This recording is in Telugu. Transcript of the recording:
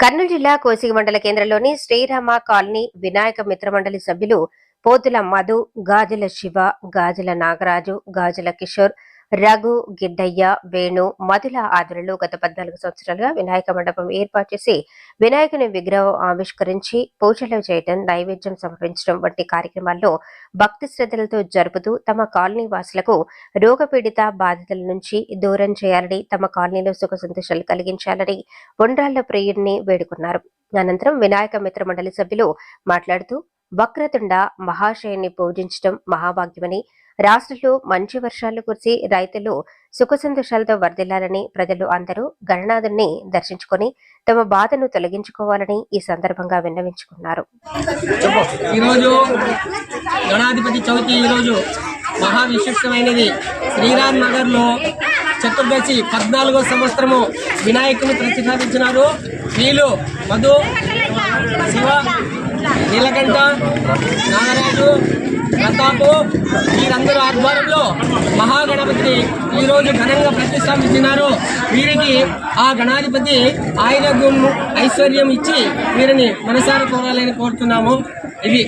కర్నూలు జిల్లా కోసిగి మండల కేంద్రంలోని శ్రీరామ కాలనీ వినాయక మిత్ర మండలి సభ్యులు పోతుల మధు గాజుల శివ గాజుల నాగరాజు గాజుల కిషోర్ రఘు గిడ్డయ్య వేణు మధుల ఆధ్వర్యంలో గత పద్నాలుగు సంవత్సరాలుగా వినాయక మండపం ఏర్పాటు చేసి వినాయకుని విగ్రహం ఆవిష్కరించి పూజలు చేయడం నైవేద్యం సమర్పించడం వంటి కార్యక్రమాల్లో భక్తి శ్రద్ధలతో జరుపుతూ తమ కాలనీ వాసులకు రోగపీడిత బాధితుల నుంచి దూరం చేయాలని తమ కాలనీలో సుఖ సంతోషాలు కలిగించాలని ఉండ్రాళ్ళ ప్రియుడిని వేడుకున్నారు. అనంతరం వినాయక మిత్ర మండలి సభ్యులు మాట్లాడుతూ వక్రతుండ మహాశయుని పూజించడం మహాభాగ్యమని రాష్ట్రంలో మంచి వర్షాలు కురిసి రైతులు సుఖసంతోషాలతో వర్ధిల్లాలని ప్రజలు అందరూ గణనాథుని దర్శించుకుని తమ బాధను తొలగించుకోవాలని ఈ సందర్భంగా విన్నవించుకున్నారు. ఈరోజు గణాధిపతి చవితి ఈరోజు మహా విశిష్టమైనది. శ్రీరామ్ నగర్లో చతుర్దశి పద్నాలుగో సంవత్సరము వినాయకుని ప్రతిష్టాపించినారు. వీళ్ళు మధు శివ నీలకంఠ నాగరాజు ప్రతాపు వీరందరూ ఆధ్వర్యంలో మహాగణపతిని ఈరోజు ఘనంగా ప్రతిష్టాపించినారు. వీరికి ఆ గణాధిపతి ఆయుధ ఐశ్వర్యం ఇచ్చి వీరిని మనసారా కోరాలని కోరుతున్నాము. ఇది